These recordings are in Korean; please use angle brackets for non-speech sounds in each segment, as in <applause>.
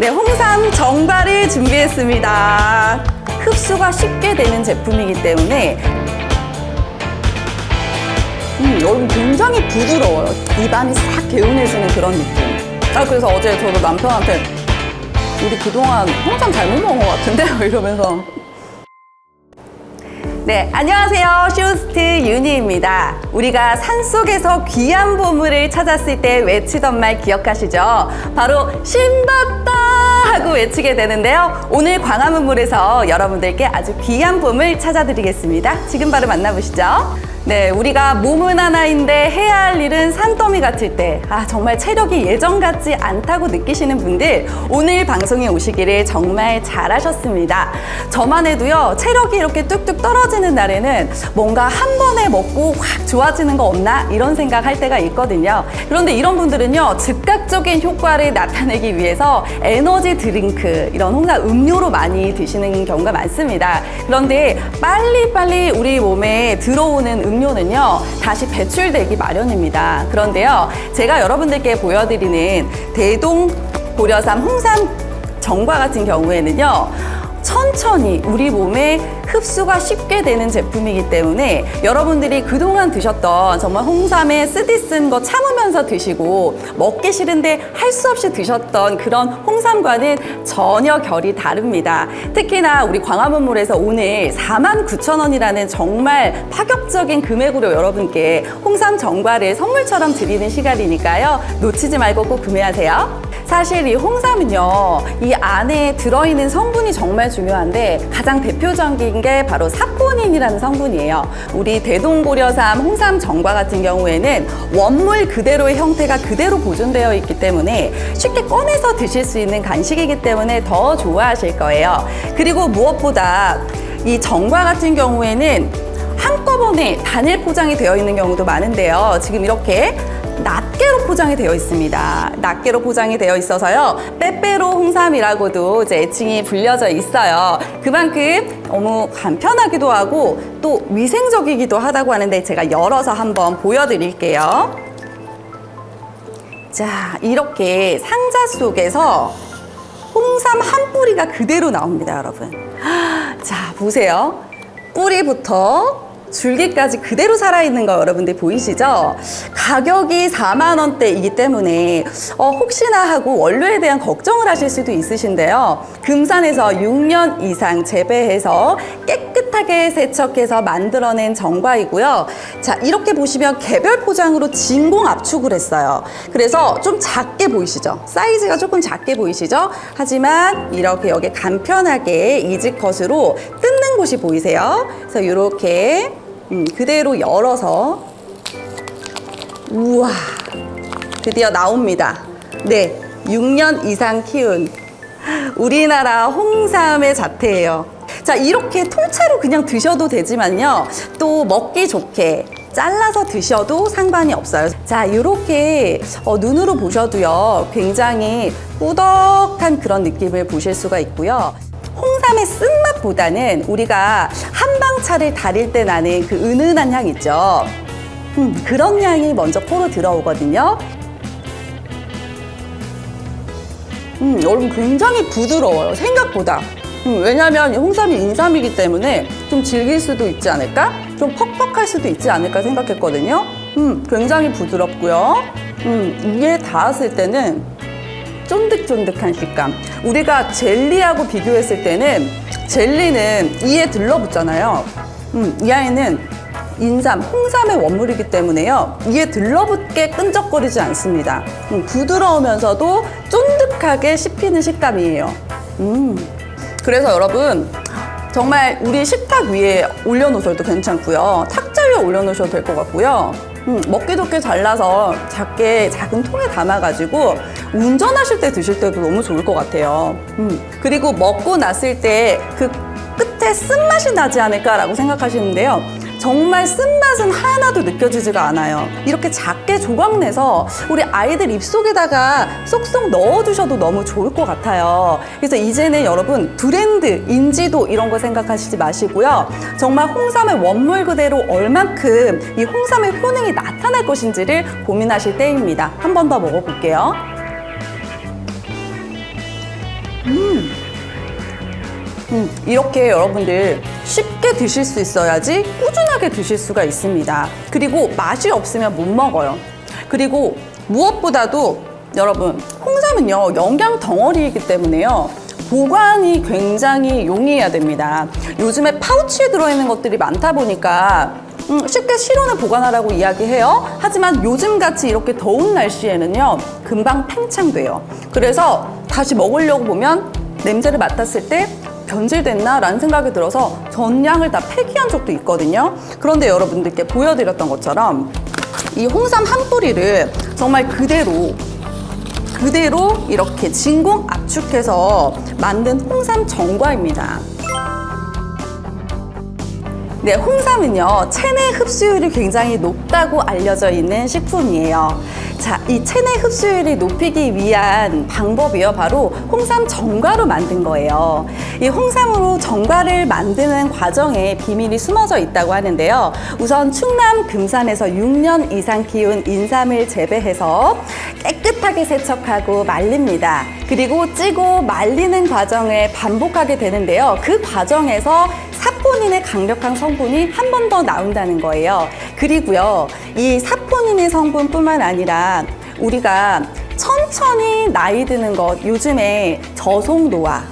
네, 홍삼 정발을 준비했습니다. 흡수가 쉽게 되는 제품이기 때문에 음, 여러분 굉장히 부드러워요. 입안이 싹 개운해지는 그런 느낌. 아, 그래서 어제 저도 남편한테 우리 그동안 홍삼 잘못 먹은 것 같은데? <laughs> 이러면서. 네, 안녕하세요. 쇼스트 윤희입니다. 우리가 산속에서 귀한 보물을 찾았을 때 외치던 말 기억하시죠? 바로 신봤다 하고 외치게 되는데요. 오늘 광화문물에서 여러분들께 아주 귀한 보물 찾아드리겠습니다. 지금 바로 만나보시죠. 네, 우리가 몸은 하나인데 해야 할 일은 산더미 같을 때, 아, 정말 체력이 예전 같지 않다고 느끼시는 분들, 오늘 방송에 오시기를 정말 잘하셨습니다. 저만 해도요, 체력이 이렇게 뚝뚝 떨어지는 날에는 뭔가 한 번에 먹고 확 좋아지는 거 없나? 이런 생각 할 때가 있거든요. 그런데 이런 분들은요, 즉각적인 효과를 나타내기 위해서 에너지 드링크, 이런 홍삼 음료로 많이 드시는 경우가 많습니다. 그런데 빨리빨리 우리 몸에 들어오는 음료는요, 다시 배출되기 마련입니다. 그런데요, 제가 여러분들께 보여드리는 대동 고려삼 홍삼 정과 같은 경우에는요, 천천히 우리 몸에 흡수가 쉽게 되는 제품이기 때문에 여러분들이 그동안 드셨던 정말 홍삼에 쓰디 쓴 거 참으면서 드시고 먹기 싫은데 할 수 없이 드셨던 그런 홍삼과는 전혀 결이 다릅니다. 특히나 우리 광화문몰에서 오늘 49,000원이라는 정말 파격적인 금액으로 여러분께 홍삼 정과를 선물처럼 드리는 시간이니까요. 놓치지 말고 꼭 구매하세요. 사실 이 홍삼은요, 이 안에 들어있는 성분이 정말 중요한데 가장 대표적인 게 바로 사포닌이라는 성분이에요. 우리 대동고려삼 홍삼 정과 같은 경우에는 원물 그대로의 형태가 그대로 보존되어 있기 때문에 쉽게 꺼내서 드실 수 있는 간식이기 때문에 더 좋아하실 거예요. 그리고 무엇보다 이 정과 같은 경우에는 한꺼번에 단일 포장이 되어 있는 경우도 많은데요. 지금 이렇게 낱개로 포장이 되어 있습니다. 낱개로 포장이 되어 있어서요. 빼빼로 홍삼이라고도 이제 애칭이 불려져 있어요. 그만큼 너무 간편하기도 하고 또 위생적이기도 하다고 하는데 제가 열어서 한번 보여드릴게요. 자, 이렇게 상자 속에서 홍삼 한 뿌리가 그대로 나옵니다, 여러분. 자, 보세요. 뿌리부터 줄기까지 그대로 살아있는 거 여러분들 보이시죠? 가격이 4만 원대이기 때문에 어, 혹시나 하고 원료에 대한 걱정을 하실 수도 있으신데요. 금산에서 6년 이상 재배해서 깨끗하게 세척해서 만들어낸 정과이고요. 자, 이렇게 보시면 개별 포장으로 진공 압축을 했어요. 그래서 좀 작게 보이시죠? 사이즈가 조금 작게 보이시죠? 하지만 이렇게 여기 간편하게 이지컷으로 뜯는 곳이 보이세요? 그래서 이렇게 음, 그대로 열어서 우와 드디어 나옵니다. 네, 6년 이상 키운 우리나라 홍삼의 자태예요. 자, 이렇게 통째로 그냥 드셔도 되지만요. 또 먹기 좋게 잘라서 드셔도 상관이 없어요. 자, 이렇게 어, 눈으로 보셔도요. 굉장히 꾸덕한 그런 느낌을 보실 수가 있고요. 홍삼의 쓴맛보다는 우리가 한방차를 다릴 때 나는 그 은은한 향 있죠. 음, 그런 향이 먼저 코로 들어오거든요. 음, 여러분 굉장히 부드러워요. 생각보다. 음, 왜냐하면 홍삼이 인삼이기 때문에 좀 질길 수도 있지 않을까? 좀 퍽퍽할 수도 있지 않을까 생각했거든요. 음, 굉장히 부드럽고요. 음, 이에 닿았을 때는 쫀득쫀득한 식감. 우리가 젤리하고 비교했을 때는 젤리는 이에 들러붙잖아요. 음, 이 아이는 인삼, 홍삼의 원물이기 때문에요. 이에 들러붙게 끈적거리지 않습니다. 음, 부드러우면서도 쫀득하게 씹히는 식감이에요. 음. 그래서 여러분, 정말 우리 식탁 위에 올려놓으셔도 괜찮고요. 탁자 위에 올려놓으셔도 될 것 같고요. 음, 먹기 좋게 잘라서 작게 작은 통에 담아가지고 운전하실 때 드실 때도 너무 좋을 것 같아요. 음, 그리고 먹고 났을 때 그 끝에 쓴맛이 나지 않을까라고 생각하시는데요. 정말 쓴맛은 하나도 느껴지지가 않아요. 이렇게 작게 조각 내서 우리 아이들 입속에다가 쏙쏙 넣어주셔도 너무 좋을 것 같아요. 그래서 이제는 여러분 브랜드, 인지도 이런 거 생각하시지 마시고요. 정말 홍삼의 원물 그대로 얼만큼 이 홍삼의 효능이 나타날 것인지를 고민하실 때입니다. 한 번 더 먹어볼게요. 음, 이렇게 여러분들 쉽게 드실 수 있어야지 꾸준하게 드실 수가 있습니다. 그리고 맛이 없으면 못 먹어요. 그리고 무엇보다도 여러분, 홍삼은요, 영양 덩어리이기 때문에요. 보관이 굉장히 용이해야 됩니다. 요즘에 파우치에 들어있는 것들이 많다 보니까 음, 쉽게 실온에 보관하라고 이야기해요. 하지만 요즘같이 이렇게 더운 날씨에는요, 금방 팽창돼요. 그래서 다시 먹으려고 보면 냄새를 맡았을 때 변질됐나? 라는 생각이 들어서 전량을 다 폐기한 적도 있거든요. 그런데 여러분들께 보여드렸던 것처럼 이 홍삼 한 뿌리를 정말 그대로 그대로 이렇게 진공 압축해서 만든 홍삼 정과입니다. 네, 홍삼은요, 체내 흡수율이 굉장히 높다고 알려져 있는 식품이에요. 자, 이 체내 흡수율이 높이기 위한 방법이요. 바로 홍삼 정과로 만든 거예요. 이 홍삼으로 정과를 만드는 과정에 비밀이 숨어져 있다고 하는데요. 우선 충남 금산에서 6년 이상 키운 인삼을 재배해서 깨끗하게 세척하고 말립니다. 그리고 찌고 말리는 과정을 반복하게 되는데요. 그 과정에서 사포닌의 강력한 성분이 한 번 더 나온다는 거예요. 그리고요, 이 사포닌의 성분뿐만 아니라 우리가 천천히 나이 드는 것, 요즘에 저속노화,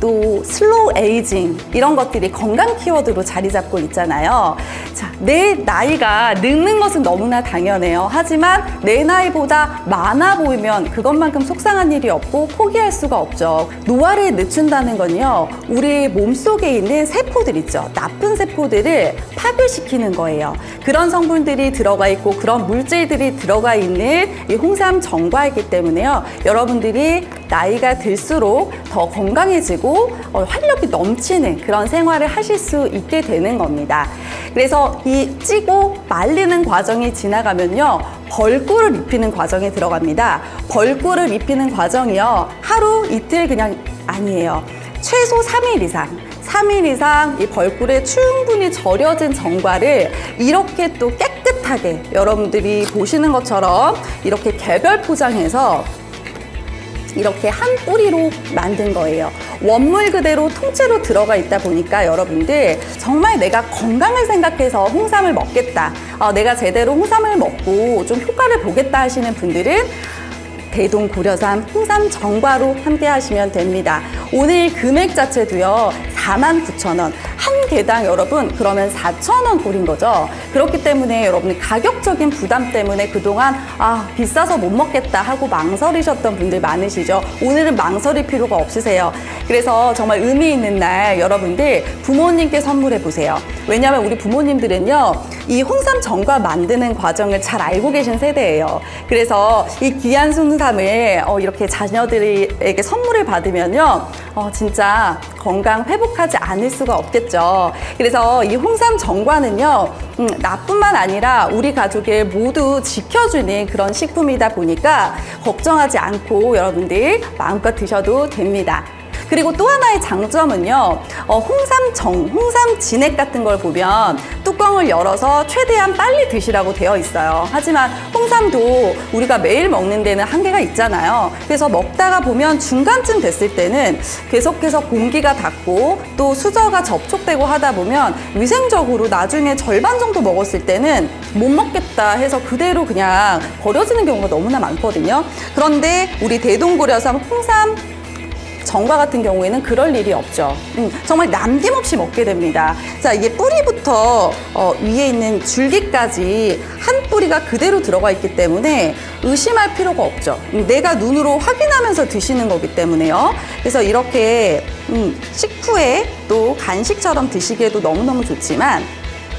또 슬로우 에이징 이런 것들이 건강 키워드로 자리 잡고 있잖아요. 자, 내 나이가 늙는 것은 너무나 당연해요. 하지만 내 나이보다 많아 보이면 그것만큼 속상한 일이 없고 포기할 수가 없죠. 노화를 늦춘다는 건요. 우리 몸속에 있는 세포들 있죠. 나쁜 세포들을 파괴시키는 거예요. 그런 성분들이 들어가 있고 그런 물질들이 들어가 있는 이 홍삼 정과이기 때문에요. 여러분들이 나이가 들수록 더 건강해지고 어, 활력이 넘치는 그런 생활을 하실 수 있게 되는 겁니다. 그래서 이 찌고 말리는 과정이 지나가면요. 벌꿀을 입히는 과정에 들어갑니다. 벌꿀을 입히는 과정이요. 하루 이틀 그냥 아니에요. 최소 3일 이상. 3일 이상 이 벌꿀에 충분히 절여진 정과를 이렇게 또 깨끗하게 여러분들이 보시는 것처럼 이렇게 개별 포장해서 이렇게 한 뿌리로 만든 거예요. 원물 그대로 통째로 들어가 있다 보니까 여러분들 정말 내가 건강을 생각해서 홍삼을 먹겠다. 어, 내가 제대로 홍삼을 먹고 좀 효과를 보겠다 하시는 분들은 대동 고려삼 홍삼 정과로 함께 하시면 됩니다. 오늘 금액 자체도요. 49,000원. 한 개당 여러분 그러면 4,000원 꼴인 거죠. 그렇기 때문에 여러분 가격적인 부담 때문에 그동안 아, 비싸서 못 먹겠다 하고 망설이셨던 분들 많으시죠. 오늘은 망설일 필요가 없으세요. 그래서 정말 의미 있는 날 여러분들 부모님께 선물해 보세요. 왜냐하면 우리 부모님들은요. 이 홍삼 정과 만드는 과정을 잘 알고 계신 세대예요. 그래서 이 귀한 홍삼을 어, 이렇게 자녀들에게 선물을 받으면요. 어, 진짜 건강 회복하지 않을 수가 없겠죠. 그래서 이 홍삼 정과는요, 음, 나뿐만 아니라 우리 가족을 모두 지켜주는 그런 식품이다 보니까 걱정하지 않고 여러분들 마음껏 드셔도 됩니다. 그리고 또 하나의 장점은요, 어, 홍삼 정, 홍삼 진액 같은 걸 보면 뚜껑을 열어서 최대한 빨리 드시라고 되어 있어요. 하지만 홍삼도 우리가 매일 먹는 데는 한계가 있잖아요. 그래서 먹다가 보면 중간쯤 됐을 때는 계속해서 공기가 닿고 또 수저가 접촉되고 하다 보면 위생적으로 나중에 절반 정도 먹었을 때는 못 먹겠다 해서 그대로 그냥 버려지는 경우가 너무나 많거든요. 그런데 우리 대동고려삼 홍삼 정과 같은 경우에는 그럴 일이 없죠. 음, 정말 남김없이 먹게 됩니다. 자, 이게 뿌리부터 어, 위에 있는 줄기까지 한 뿌리가 그대로 들어가 있기 때문에 의심할 필요가 없죠. 음, 내가 눈으로 확인하면서 드시는 거기 때문에요. 그래서 이렇게 음, 식후에 또 간식처럼 드시기에도 너무너무 좋지만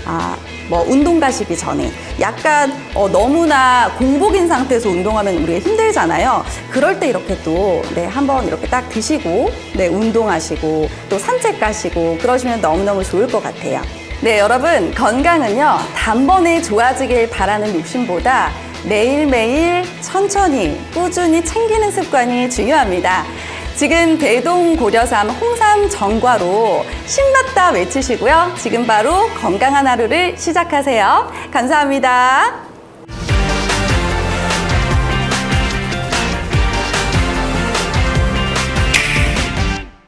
아, 뭐 운동 가시기 전에 약간 어, 너무나 공복인 상태에서 운동하면 우리가 힘들잖아요. 그럴 때 이렇게 또 네, 한번 이렇게 딱 드시고 네, 운동하시고 또 산책 가시고 그러시면 너무너무 좋을 것 같아요. 네, 여러분 건강은요. 단번에 좋아지길 바라는 욕심보다 매일매일 천천히 꾸준히 챙기는 습관이 중요합니다. 지금 대동 고려삼 홍삼 정과로 신났다 외치시고요. 지금 바로 건강한 하루를 시작하세요. 감사합니다.